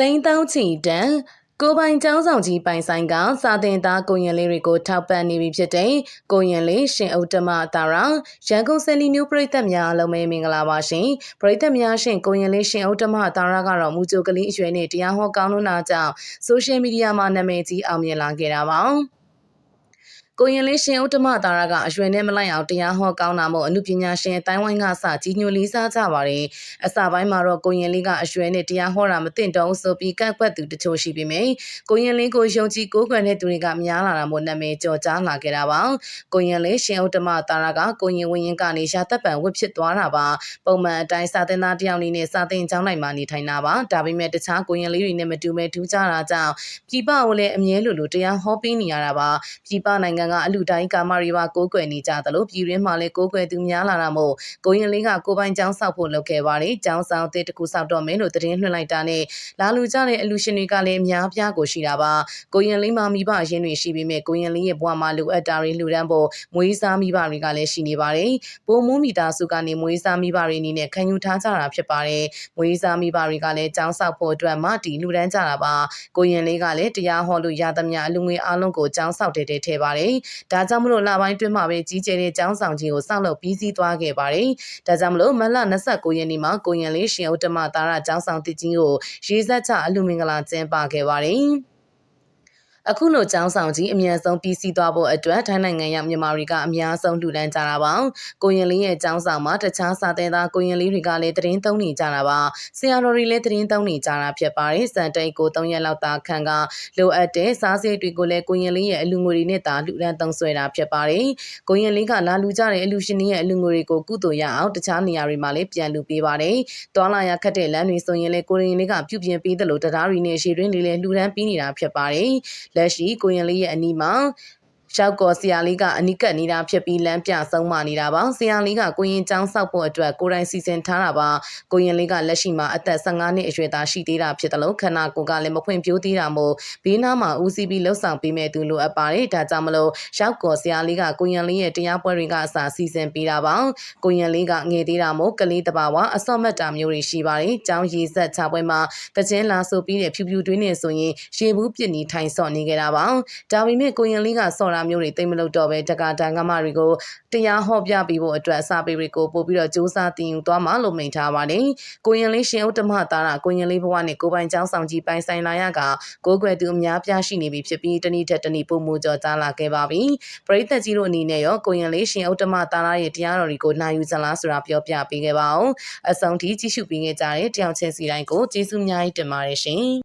တိန်တောင်းချီတန်ကိုပိုင်ကျောင်းဆောင်ကြီးပိုင်ဆိုင်ကစာတင်သားကိုရင်လေးတွေကိုထောက်ပံ့နေပြီဖြစ်တဲ့ကိုရင်လေးရှင်ဥတ္တမတာရာရန်ကုန်စန်လီမျိုးပြည်သက်များအလုံးမဲမင်္ဂလာပါရှင်ပြည်သက်များရှင်ကိုရင်လေးရှင်ဥတ္တမတာရာကတော့မူကြိုကလေးအရွယ်နဲ့တရားဟောကောင်းလွန်းတာကြောင့်ဆိုရှယ်မီဒီယာမှာနာမည်ကြီးအောင်မြင်လာခဲ့တာပါ ကိုရင်လေးရှင်ဥတ္တမတာရကအရွယ်နဲ့မလိုက်အောင်တရားဟောကောင်းတာမို့အမှုပညာရှင်အတိုင်းဝိုင်းကစကြီးညိုလေးစားကြပါတယ်။အစပိုင်းမှာတော့ကိုရင်လေးကအရွယ်နဲ့တရားဟောတာမသိတော့ဘူးဆိုပြီးကန့်ကွက်သူတချို့ရှိပေမယ့်ကိုရင်လေးကိုယုံကြည်ကိုးကွယ်တဲ့သူတွေကများလာတာမို့နာမည်ကျော်ကြားလာခဲ့တာပါ။ကိုရင်လေးရှင်ဥတ္တမတာရကကိုရင်ဝင်းရင်ကနေရှာသက်ပံဝစ်ဖြစ်သွားတာပါ။ပုံမှန်အတိုင်းစာသင်သားတယောက်အနေနဲ့စာသင်ကျောင်းလိုက်မှနေထိုင်တာပါ။ဒါပေမဲ့တခြားကိုရင်လေးတွေနဲ့မတူမဲ့ထူးခြားတာကြောင့်ပြည်ပကိုလည်းအမြဲလိုလိုတရားဟောပေးနေရတာပါ။ပြည်ပနိုင်ငံကအလူတိုင်းကာမတွေပါကိုးကွယ်နေကြသလိုပြည်ရင်းမှာလည်းကိုးကွယ်သူများလာတာမို့ကိုရင်လေးကကိုပိုင်ကျောင်းဆောက်ဖို့လုပ်ခဲ့ပါတယ်။ကျောင်းဆောင်တစ်တကူဆောက်တော့မယ်လို့သတင်းလွှင့်လိုက်တာနဲ့လာလူကြတဲ့အလူရှင်တွေကလည်းအများပြားကိုရှိတာပါ။ကိုရင်လေးမှာမိဘရင်းတွေရှိပြီးမြဲကိုရင်လေးရဲ့ဘဝမှာလိုအပ်တာတွေလှူဒန်းဖို့မွေးစားမိဘတွေကလည်းရှိနေပါတယ်။ပိုမိုးမိသားစုကနေမွေးစားမိဘတွေအနေနဲ့ခံယူထားကြတာဖြစ်ပါတယ်။မွေးစားမိဘတွေကလည်းကျောင်းဆောက်ဖို့အတွက်မတီလှူဒန်းကြတာပါ။ကိုရင်လေးကလည်းတရားဟောလို့ရသမျှအလူငွေအလုံးကိုကျောင်းဆောက်တဲ့တဲ့ထဲပါတယ်။ဒါကြောင့်မလို့လပိုင်းတွင်းမှာပဲကြီးကျယ်တဲ့ကျောင်းဆောင်ကြီးကိုစောင့်လုပ်ပြီးစီးသွားခဲ့ပါတယ်။ဒါကြောင့်မလို့မလ29ရက်နေ့မှာကိုရင်လေးရှင်ဥတ္တမသာရကျောင်းဆောင်တစ်ကြီးကိုရေးဆက်ချအလူမင်္ဂလာကျင်းပခဲ့ပါတယ်။ အခုလိုចောင်းဆောင်ကြီးအမြန်ဆုံးပြီးစီးသွားဖို့အတွက်ထိုင်းနိုင်ငံရောက်မြန်မာတွေကအများဆုံးလှူဒန်းကြတာပါကိုရင်လေးရဲ့ចောင်းဆောင်မှာတခြားစာသင်သားကိုရင်လေးတွေကလည်းသတင်းသုံးနေကြတာပါဆရာတော်တွေလည်းသတင်းသုံးနေကြတာဖြစ်ပါတယ်စံတိတ်ကို3ရက်လောက်သာခံကလိုအပ်တဲ့စားစရိတ်တွေကိုလည်းကိုရင်လေးရဲ့အလူငွေတွေနဲ့သာလှူဒန်းသုံးစွဲတာဖြစ်ပါတယ်ကိုရင်လေးကလာလူကြတဲ့အလူရှင်တွေရဲ့အလူငွေတွေကိုကုသိုလ်ရအောင်တခြားနေရာတွေမှာလည်းပြန်လူပေးပါတယ်တွာလာရခတ်တဲ့လမ်းတွေဆိုရင်လည်းကိုရင်လေးကပြုပြင်ပေးတယ်လို့တရားတွေနဲ့ရှေ့တွင်းလေးလည်းလှူဒန်းပေးနေတာဖြစ်ပါတယ်လက်ရှိကိုရင်လေးရဲ့အနီးမှာ ရောက်ကော်ဆရာလေးကအနိကတ်နေတာဖြစ်ပြီးလမ်းပြဆုံးမနေတာပါဆရာလေးကကိုရင်ចောင်းဆောက်ဖို့အတွက်ကိုယ်တိုင်စီစဉ်ထားတာပါကိုရင်လေးကလက်ရှိမှာအသက်15နှစ်အရွယ်သားရှိသေးတာဖြစ်တယ်လို့ခန္ဓာကိုယ်ကလည်းမဖွင့်ပြိုးသေးတာမို့ဘေးနားမှာဦးစီးပြီးလှုပ်ဆောင်ပေးမဲ့သူလိုအပ်ပါတယ်ဒါကြောင့်မလို့ရောက်ကော်ဆရာလေးကကိုရင်လေးရဲ့တရားပွဲတွေကအစာစီစဉ်ပေးတာပါကိုရင်လေးကငယ်သေးတာမို့ကလေးတဘာဝအစော့မတ်တာမျိုးတွေရှိပါတယ်ကျောင်းရည်ဆက်ချပွဲမှာတခြင်းလာဆိုပြီးတဲ့ဖြူဖြူတွင်းနေဆိုရင်ရေဘူးပြစ်နီထိုင်ဆော့နေကြတာပါဒါပေမဲ့ကိုရင်လေးကစော့တာမျိုးတွေတိတ်မလို့တော့ပဲတက္ကတာငမတွေကိုတရားဟောပြပေးဖို့အတွက်အစာပေတွေကိုပို့ပြီးတော့စူးစမ်းတင်ယူသွားမှလို့မိန့်ထားပါတယ်။ကိုရင်လေးရှင်ဥတ္တမသာရကိုရင်လေးဘဝနဲ့ကိုပိုင်ချောင်းဆောင်ကြီးပိုင်ဆိုင်လာရကကိုကွယ်သူအများပြားရှိနေပြီဖြစ်ပြီးတနည်းထက်တနည်းပုံမူကြောကြားလာခဲ့ပါပြီ။ပရိသတ်ကြီးတို့အနေနဲ့ရောကိုရင်လေးရှင်ဥတ္တမသာရရဲ့တရားတော်တွေကိုနိုင်ယူစလားဆိုတာပြောပြပေးခဲ့ပါအောင်။အဆုံးထိကြည့်ရှုပေးခဲ့ကြတဲ့တယောက်ချင်းစီတိုင်းကိုကျေးဇူးအများကြီးတင်ပါတယ်ရှင်။